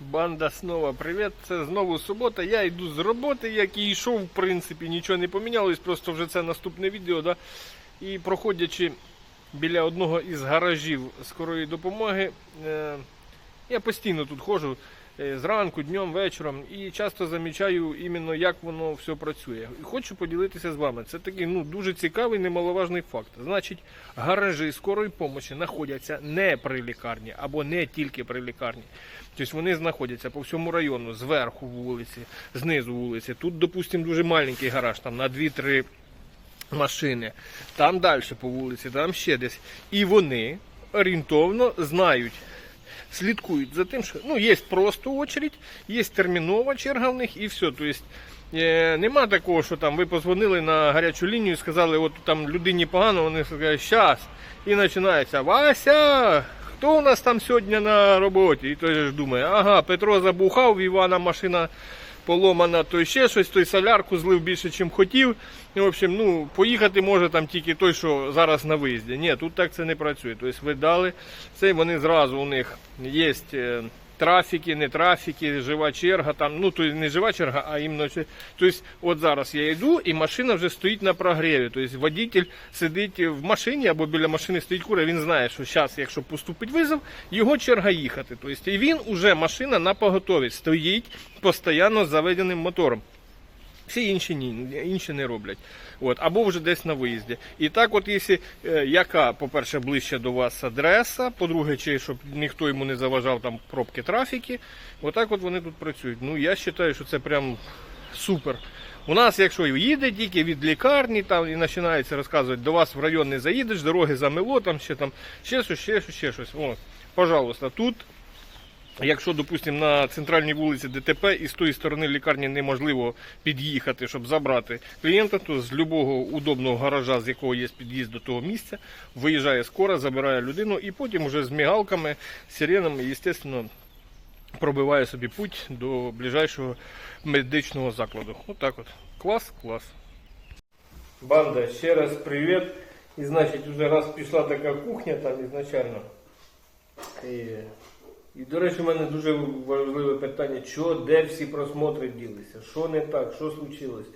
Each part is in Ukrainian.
Банда снова привіт. Це знову субота. Я йду з роботи, як і йшов, в принципі, нічого не помінялось, просто вже це наступне відео. Да? І проходячи біля одного із гаражів скорої допомоги, е, я постійно тут ходжу зранку, днем, вечором і часто замічаю іменно, як воно все працює. І хочу поділитися з вами. Це такий ну, дуже цікавий, немаловажний факт. Значить, гаражі скорої допомоги знаходяться не при лікарні або не тільки при лікарні. Тобто вони знаходяться по всьому району, зверху вулиці, знизу вулиці. Тут, допустимо, дуже маленький гараж, там на 2-3 машини, там далі по вулиці, там ще десь. І вони орієнтовно знають, слідкують за тим, що ну, є просто очередь, є термінова черга в них і все. Тобто, е, нема такого, що там ви позвонили на гарячу лінію і сказали, от там людині погано, вони сказали, щас. І починається Вася! Хто у нас там сьогодні на роботі? І той же ж думає, ага, Петро забухав, в Івана машина поломана, то ще щось, той солярку злив більше, ніж хотів. І, в общем, ну, поїхати може там тільки той, що зараз на виїзді. Ні, тут так це не працює. Тобто ви дали цей, вони зразу у них є е, трафіки, не трафіки, жива черга, там, ну, то не жива черга, а іменно. То Тобто, от зараз я йду, і машина вже стоїть на прогріві. Тобто водитель сидить в машині або біля машини стоїть кура, він знає, що зараз, якщо поступить визов, його черга їхати. Тобто, і він уже машина на поготові стоїть постійно з заведеним мотором. Всі інші ні, інші не роблять. От, або вже десь на виїзді. І так, от, якщо е, яка, по-перше, ближче до вас адреса, по-друге, чи щоб ніхто йому не заважав там пробки трафіки, отак от вони тут працюють. Ну, я вважаю, що це прям супер. У нас, якщо їде тільки від лікарні, там і починається розказувати, до вас в район не заїдеш, дороги замело, там ще там ще щось, ще щось, ще щось. О, пожалуйста, тут Якщо, допустимо, на центральній вулиці ДТП і з тої сторони лікарні неможливо під'їхати, щоб забрати клієнта, то з любого удобного гаража, з якого є під'їзд до того місця, виїжджає скоро, забирає людину і потім вже з мігалками, сиренами, звісно, пробиває собі путь до ближайшого медичного закладу. Отак от. Клас, клас. Банда, ще раз привіт. І значить, вже раз пішла така кухня там ізначально. І і, до речі, у мене дуже важливе питання, що, де всі просмотри ділися, що не так, що случилось.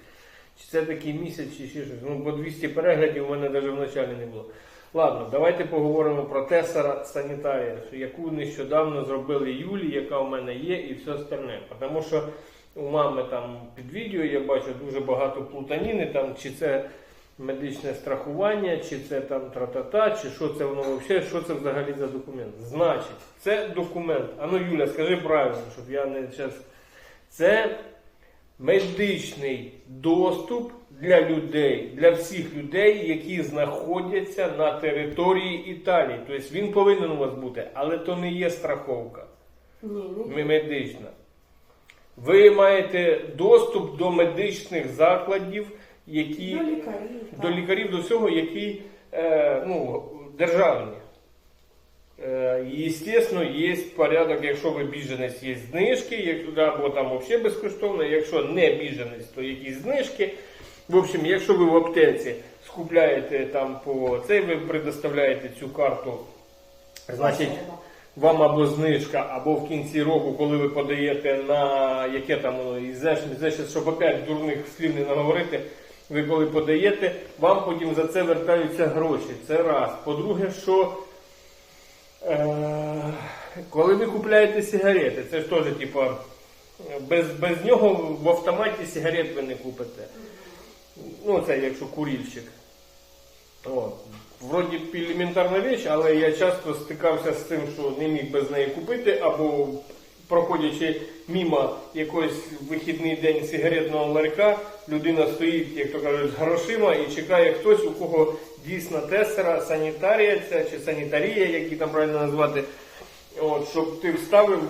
Чи це такий місяць, чи ще щось. Ну, по 200 переглядів у мене навіть вначалі не було. Ладно, давайте поговоримо про тесера санітарія, яку нещодавно зробили Юлі, яка у мене є, і все остальне. Тому що у мами там під відео я бачу дуже багато плутаніни, там, чи це медичне страхування, чи це там тра-та-та, чи що це воно взагалі, що це взагалі за документ. Значить, це документ. Ану, Юля, скажи правильно, щоб я не час. Це медичний доступ для людей, для всіх людей, які знаходяться на території Італії. Тобто він повинен у вас бути, але то не є страховка медична. Ви маєте доступ до медичних закладів, які До лікарів. до лікарів, до всього, які е, ну, державні. Е, Естественно, є порядок, якщо ви біженець, є знижки, якщо, або там взагалі безкоштовно, якщо не біженець, то якісь знижки. В общем, якщо ви в аптеці скупляєте там по цей, ви предоставляєте цю карту, значить, вам або знижка, або в кінці року, коли ви подаєте на яке там і знаєш, не знаєш, щоб опять дурних слів не наговорити, ви коли подаєте, вам потім за це вертаються гроші. Це раз. По-друге, що е, коли ви купляєте сигарети, це ж теж типа, без, без нього в автоматі сигарет ви не купите. Ну, це якщо курільщик. От. Вроді елементарна річ, але я часто стикався з тим, що не міг без неї купити, або проходячи мимо якийсь вихідний день сигаретного ларька, людина стоїть, як то кажуть, з грошима і чекає хтось, у кого дійсно тесера, санітарія ця чи санітарія, як її там правильно назвати, от, щоб ти вставив.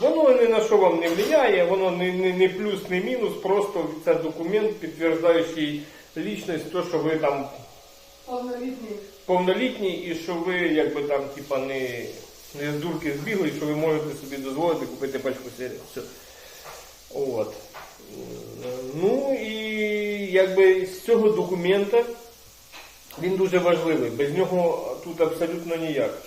Воно ні на що вам не впливає, воно не, не, не плюс, не мінус, просто це документ, підтверджуючий лічність, то, що ви там Повнолітній. повнолітні і що ви якби там типа не, не з дурки збігли, що ви можете собі дозволити купити пачку. Все. От. Ну і якби з цього документа він дуже важливий. Без нього тут абсолютно ніяк.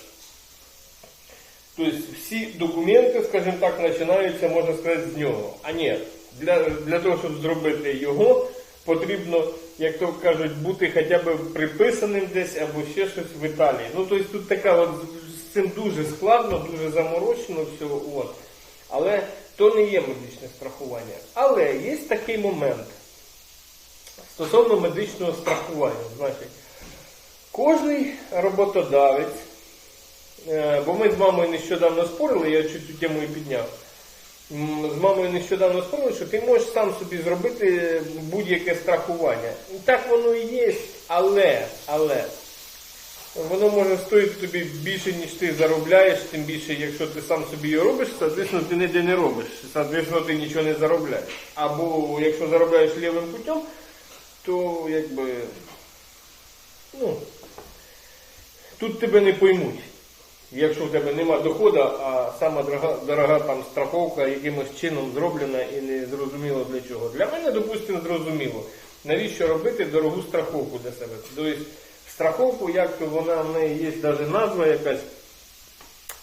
Тобто всі документи, скажімо так, починаються, можна сказати, з нього. А ні, для, для того, щоб зробити його, потрібно, як то кажуть, бути хоча б приписаним десь або ще щось в Італії. Ну, тобто тут така от цим дуже складно, дуже заморочено все. От. Але то не є медичне страхування. Але є такий момент стосовно медичного страхування. Значить, кожний роботодавець, е, бо ми з мамою нещодавно спорили, я чуть цю тему і підняв. З мамою нещодавно спорили, що ти можеш сам собі зробити будь-яке страхування. І так воно і є, але, але воно може стоїти тобі більше, ніж ти заробляєш, тим більше, якщо ти сам собі його робиш, соответственно, ти ніде не робиш, соответственно, ти нічого не заробляєш. Або якщо заробляєш лівим путем, то якби ну, тут тебе не поймуть. Якщо в тебе нема доходу, а сама дорога, дорога там страховка якимось чином зроблена і не зрозуміло для чого. Для мене, допустимо, зрозуміло, навіщо робити дорогу страховку для себе. Тобто страховку, як вона в неї є навіть назва якась.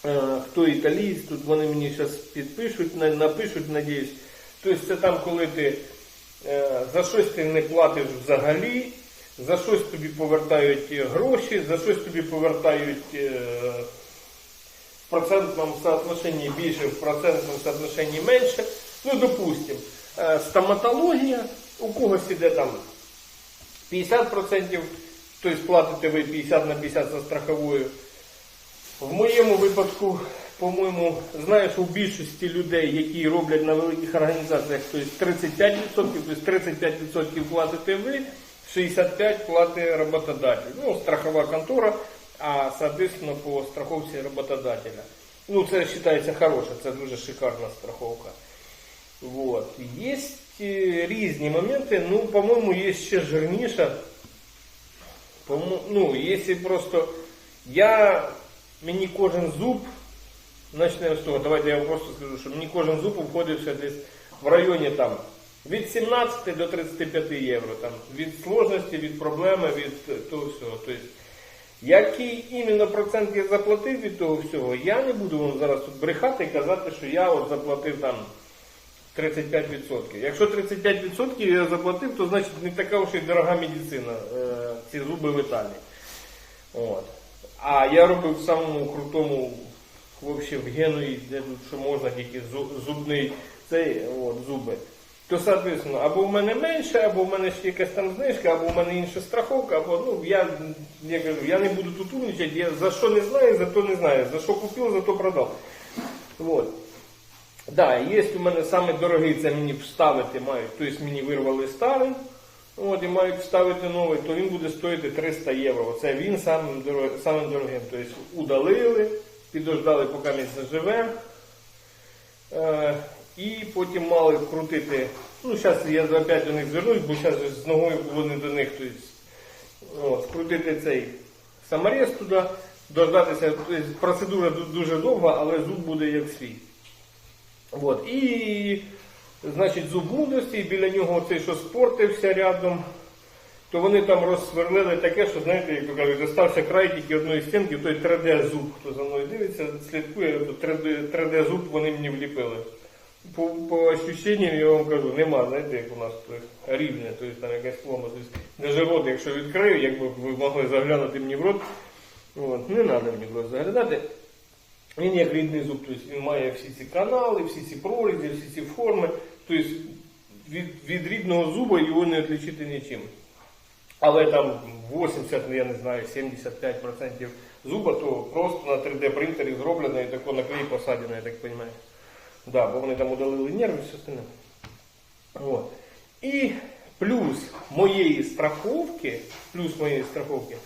Е, Хто італієць, тут вони мені зараз підпишуть, напишуть, надіюсь. Тобто це там, коли ти е, за щось ти не платиш взагалі, за щось тобі повертають е, гроші, за щось тобі повертають в процентному соотношенні більше, в процентному соотношенні менше. Ну, допустим, е, стоматологія, у когось іде там 50%, тобто платите ви 50 на 50 за страховою. В моєму випадку, по-моєму, знаєш, у більшості людей, які роблять на великих організаціях, тобто 35%, тобто 35% платите ви, 65% платить роботодатель. Ну, страхова контора, а соответственно по страховці роботодателя. Ну, це вважається хороша, це дуже шикарна страховка. Вот. Є е, різні моменти, ну, по-моєму, є ще жирніша. По-мо- ну, якщо просто я, мені кожен зуб, почнемо з того, давайте я вам просто скажу, що мені кожен зуб обходився десь в районі там від 17 до 35 євро. Там, від сложності, від проблеми, від того всього. Тобто, який іменно процент я заплатив від того всього, я не буду вам зараз тут брехати і казати, що я от заплатив там 35%. Якщо 35% я заплатив, то значить не така вже й дорога медицина, е, ці зуби в Італії. От. А я робив в самому крутому, вообще в Генуї, де тут що можна, тільки зу- зубний цей от, зуби. То, соответственно, або в мене менше, або в мене ще якась там знижка, або в мене інша страховка, або ну я, я кажу, я не буду тут умнічати, я за що не знаю, за то не знаю. За що купив, за то продав. Вот. Да, є у мене саме дорогий, це мені вставити мають. Тобто мені вирвали старий, от, і мають вставити новий, то він буде стоїти 300 євро. Це він самим, дорогим. Тобто удалили, підождали, поки він заживе. Е, і потім мали вкрутити. Ну, зараз я опять до них звернусь, бо зараз з ногою не до них. Тобто, от, вкрутити цей саморез туди, дождатися. Тобто, процедура дуже довга, але зуб буде як свій. От. І, значить, зуб мудрості, біля нього цей, що спортився рядом, то вони там розсверлили таке, що, знаєте, як то кажуть, достався край тільки одної стінки, той 3D-зуб, хто за мною дивиться, слідкує, то 3D, 3D-зуб вони мені вліпили. По, по ощущенням я вам кажу, нема, знаєте, як у нас рівне, тобто там якась. Тобто, навіть рот, якщо відкрию, якби ви могли заглянути мені в рот, от, не треба мені рот заглядати. Він як рідний зуб, тобто він має всі ці канали, всі ці прорізі, всі ці форми. Тобто від, від рідного зуба його не відлічити нічим. Але там 80, ну, я не знаю, 75% зуба, то просто на 3D принтері зроблено і тако на клей посадено, я так розумію. Да, бо вони там удалили нерви і все остальне. От. І плюс моєї страховки, плюс моєї страховки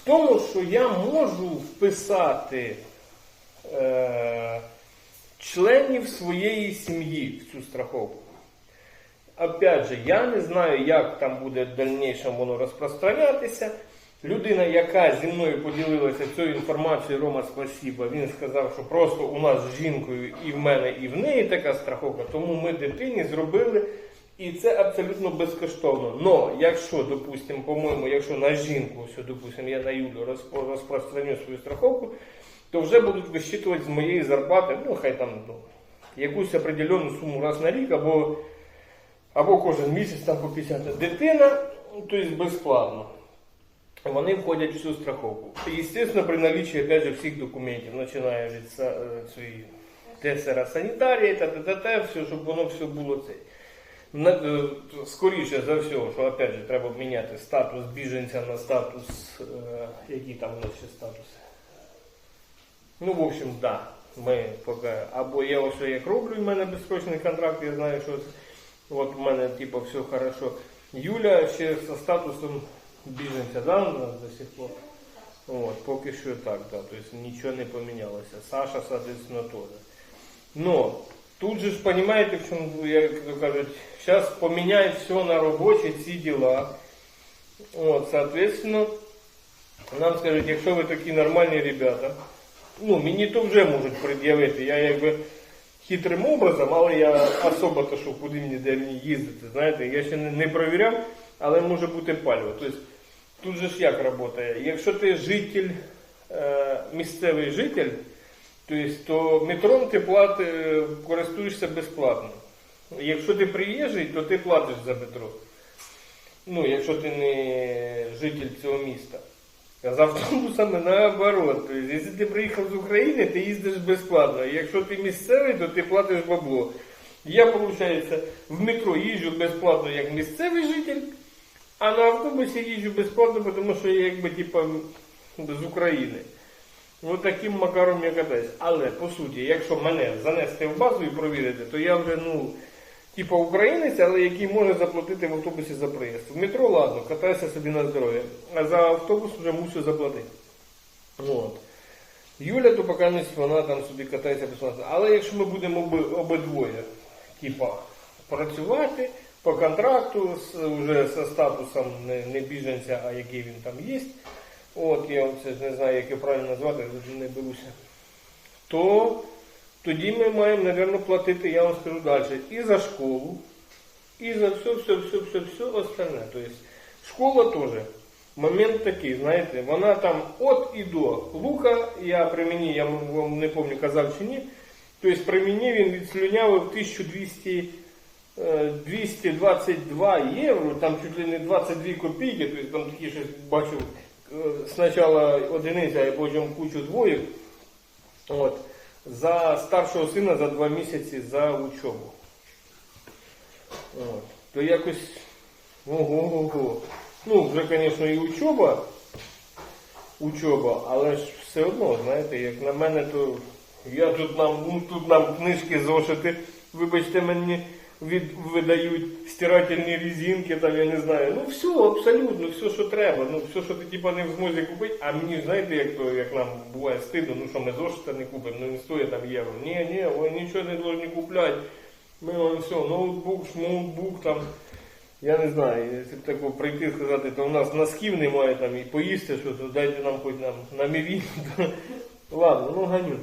в тому, що я можу вписати е, членів своєї сім'ї в цю страховку. Опять же, я не знаю, як там буде в дальнішому воно розпространятися. Людина, яка зі мною поділилася цією інформацією, Рома, спасіба, він сказав, що просто у нас з жінкою і в мене, і в неї така страховка, тому ми дитині зробили, і це абсолютно безкоштовно. Но якщо, допустимо, по-моєму, якщо на жінку, допустимо, я на Юлю розпространю свою страховку, то вже будуть висчитувати з моєї зарплати, ну хай там ну, якусь определену суму раз на рік, або, або кожен місяць там по 50 дитина, тобто безплатно. Вони входять в цю страховку. Естественно, при наличии, опять же, всіх документів, починає від са- е, цієї тесера санітарії, та та та та все, щоб воно все було це. Е, Скоріше за все, що опять же треба міняти статус біженця на статус, е, який там у нас ще статус. Ну, в общем, да. Ми поки, або я ось як роблю, в мене безсрочний контракт, я знаю, що от в мене типу все хорошо. Юля ще зі статусом біженця, да, у нас до сих пор. От, поки що так, да, тобто нічого не помінялося. Саша, соответственно, теж. Но тут же ж понимаете, в чому, як то кажуть, зараз поміняють все на робочі ці діла. От, соответственно, нам скажуть, якщо ви такі нормальні ребята, Ну, мені то вже можуть пред'явити. Я якби хитрим образом, але я особо то, що куди мені де мені їздити, знаєте, я ще не, провіряв, але може бути пальво. Тобто, тут же ж як працює? Якщо ти житель, е, місцевий житель, тобто, то метром ти плати, користуєшся безплатно. Якщо ти приїжджий, то ти платиш за метро. Ну, якщо ти не житель цього міста. З автобусами наоборот. Тобто, якщо ти приїхав з України, ти їздиш безплатно. Якщо ти місцевий, то ти платиш бабло. Я, виходить, в метро їжджу безплатно як місцевий житель, а на автобусі їжджу безплатно, тому що я якби типа з України. Ось таким макаром я катаюсь. Але по суті, якщо мене занести в базу і провірити, то я вже ну, типа українець, але який може заплатити в автобусі за проїзд. В метро, ладно, катайся собі на здоров'я, а за автобус вже мусив заплатити. От. Юля, то поки вона там собі катається безплатно. Але якщо ми будемо оби, обидвоє, типа, працювати по контракту з, вже зі статусом не, не біженця, а який він там є, от я це не знаю, як його правильно назвати, не беруся, то тоді ми маємо, мабуть, платити, я вам скажу далі, і за школу, і за все, все, все, все, все остальне. Тобто школа теж. Момент такий, знаєте, вона там от і до лука, я при мені, я вам не пам'ятаю, казав чи ні, тобто при мені він відслюнявив 1200 е, 222 євро, там чуть ли не 22 копійки, тобто там такі щось бачив е, спочатку одиниця, а потім кучу двоїх. От, за старшого сина за два місяці за учобу. От. То якось ого-го-го. Ну, вже, звісно, і учоба, учоба, але ж все одно, знаєте, як на мене, то я тут нам, ну, тут нам книжки зошити, вибачте, мені від, видають стирательні резинки, там, я не знаю. Ну все, абсолютно, все, що треба. Ну, все, що ти типа не в змозі купити, а мені, знаєте, як то, як нам буває стидно, ну що ми зошита не купимо, ну не стоїть там євро. Ні, ні, ви нічого не повинні купляти. Ми вам все, ноутбук, шмоутбук там. Я не знаю, якщо б тако прийти і сказати, то у нас носків немає там і поїсти, що то дайте нам хоч нам на міві. Ладно, ну ганю.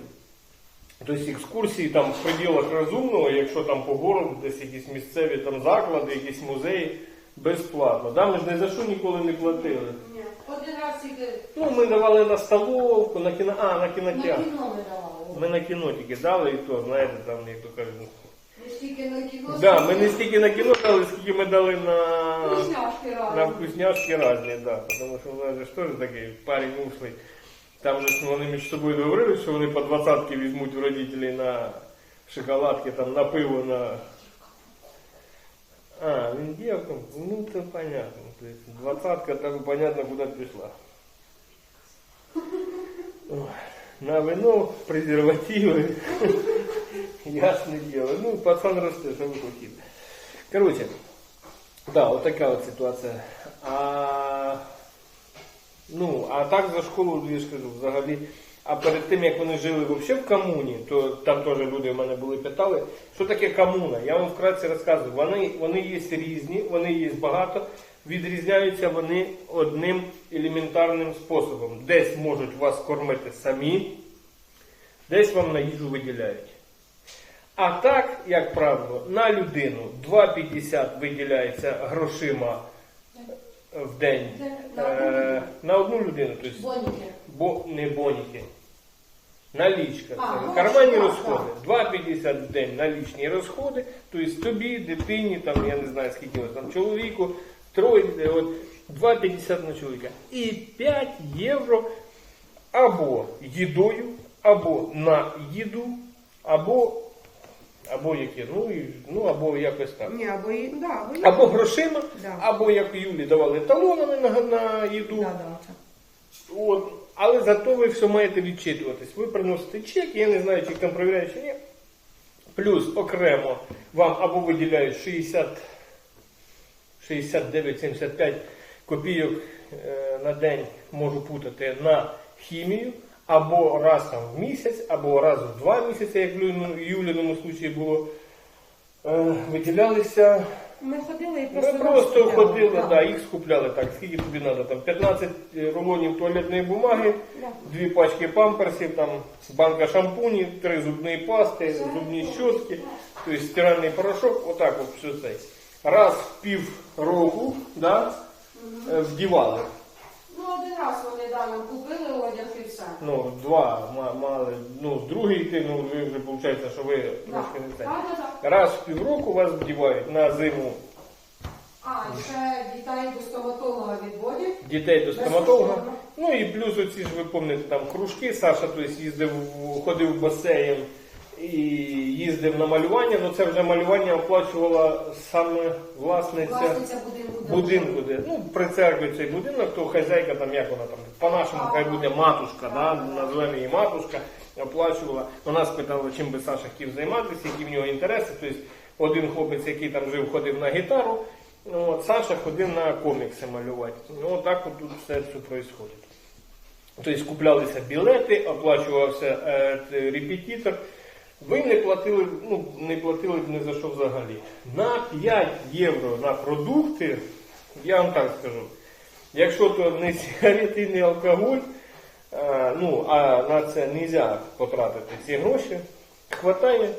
Тобто екскурсії там в пределах розумного, якщо там по городу, десь якісь місцеві там заклади, якісь музеї, безплатно. Да, ми ж ні за що ніколи не платили. Ні. Один раз тільки Ну, ми давали на столовку, на кіно, а, на на кінотеатр. кіно ми давали. Ми на кіно тільки дали і то, знаєте, там, як то кажуть. Не стільки на кіно. Да, ми не стільки на кіно дали, скільки ми дали на, Вкусняшки на разом. вкусняшки разні, да. Тому що у нас же ж теж такий парень ушлий. Там же ж вони між собою договорились, що вони по двадцятки візьмуть у родителей на шоколадки, там, на пиво, на... А, він дівкам, ну це понятно. То есть двадцатка там понятно куди пішла. Ой, На вино, презервативи. Ясне діло. Ну, пацан росте, що ви хотіли. Короче, да, от така от ситуація. А, ну, а так за школу, я ж взагалі. А перед тим, як вони жили взагалі в комуні, то там теж люди в мене були питали, що таке комуна. Я вам вкратце розказую. Вони, вони є різні, вони є багато. Відрізняються вони одним елементарним способом. Десь можуть вас кормити самі, десь вам на їжу виділяють. А так, як правило, на людину 2,50 виділяється грошима в день. Це на одну Е, на одну людину, тобто Боніки. бо, не боніки. Налічка. А, Це ну, карманні так, розходи. 2,50 в день налічні розходи. Тобто тобі, дитині, там, я не знаю скільки вас там чоловіку, троє, от 2,50 на чоловіка. І 5 євро або їдою, або на їду, або, або яке, ну, і, ну або якось так. Ні, або і да, або і Або грошима, Да. або як Юлі давали талонами на, на їду. да, да. От. Але зато ви все маєте відчитуватись. Ви приносите чек, я не знаю, чи їх там перевіряють, чи ні. Плюс окремо вам або виділяють 60, 69-75 копійок е, на день, можу путати, на хімію, або раз там в місяць, або раз в два місяці, як в Юліному- Юліному случаї було, е, виділялися Ми ходили і ми просто. просто ходили, да. да, їх скупляли так, скільки тобі треба, там 15 рулонів туалетної бумаги, дві пачки памперсів, там банка шампунів, три зубні пасти, зубні щотки, тобто стиральний порошок, отак от все це. Раз в пів року да, е, вдівали. Ну, один раз вони да, нам купили одяг. Ну, два ма- мали, ну, другий йти, ну ви вже виходить, що ви трошки не це. Так, да. Раз в півроку вас вдівають на зиму А, і ще дітей до стоматолога відводять. дітей до стоматолога. Безкоштовно. Ну і плюс оці ж ви пам'ятаєте там кружки. Саша тобто, їздив, в- ходив в басейн і їздив на малювання. Ну це вже малювання оплачувала саме власниця Власниця будинку. будинку. Де, ну, при церкві цей будинок, то хазяйка там, як вона там, по-нашому хай буде матушка, да, назвемо її матушка, оплачувала. Вона спитала, чим би Саша хотів займатися, які в нього інтереси. Тобто один хлопець, який там жив, ходив на гітару, ну, от Саша ходив на комікси малювати. Ну, так от тут все це відбувається. Тобто куплялися білети, оплачувався е, репетитор. Ви не платили, ну не платили ні за що взагалі. На 5 євро на продукти, я вам так скажу, якщо то не сигарети, не алкоголь, е, ну а на це не можна потратити ці гроші, хватає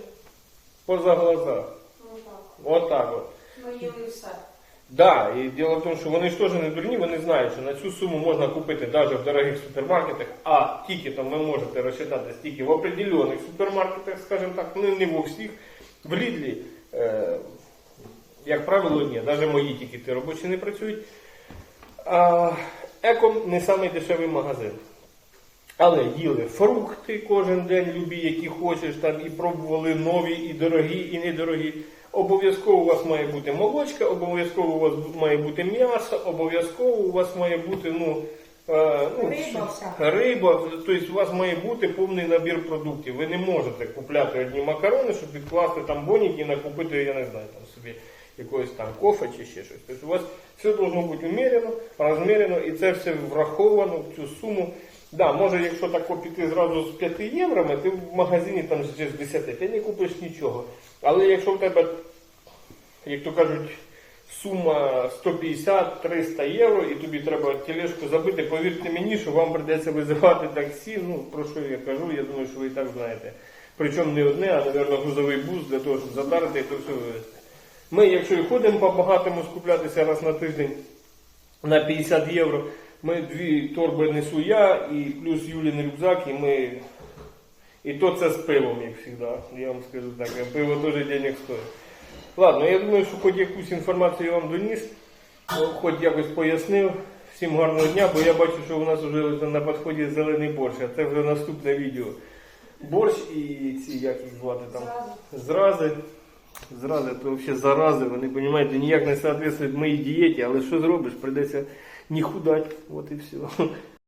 поза глаза. Ну, так. Отак от. Ми їли все. Да, і діло в тому, що вони ж теж не дурні, вони знають, що на цю суму можна купити навіть в дорогих супермаркетах, а тільки там ви можете розчитати стільки в определених супермаркетах, скажімо так, ну не в усіх. В Лідлі, е, як правило, ні, навіть мої тільки робочі не працюють. А, Еком не самий дешевий магазин. Але їли фрукти кожен день, любі, які хочеш, там і пробували нові, і дорогі, і недорогі. Обов'язково у вас має бути молочка, обов'язково у вас має бути м'ясо, обов'язково у вас має бути ну, е, ну, Риба риба. Тобто у вас має бути повний набір продуктів. Ви не можете купляти одні макарони, щоб відкласти там боніки і накупити, я не знаю, там собі якогось там кофе чи ще щось. Тобто у вас все должно бути умірено, розмірено, і це все враховано в цю суму. Да, може, якщо так піти зразу з 5 євроми, ти в магазині там ще з 10, ти не купиш нічого. Але якщо в тебе, як то кажуть, сума 150-300 євро, і тобі треба тележку забити, повірте мені, що вам прийдеться визивати таксі. Ну, про що я кажу, я думаю, що ви і так знаєте. Причому не одне, а, мабуть, грузовий бус для того, щоб затарити і то все вивезти. Ми, якщо і ходимо по багатому скуплятися раз на тиждень на 50 євро, ми дві торби несу я і плюс Юлін рюкзак, і ми. І то це з пивом, як завжди. Я вам скажу так, пиво теж денег стоїть. Ладно, я думаю, що хоч якусь інформацію я вам доніс, ну, хоч якось пояснив. Всім гарного дня, бо я бачу, що у нас вже на підході зелений борщ, а це вже наступне відео. Борщ і ці, як їх звати там. Зрази. Зрази, то взагалі зарази, вони розумієте, ніяк не соответствують моїй дієті, але що зробиш, прийдеться не худать, от і все.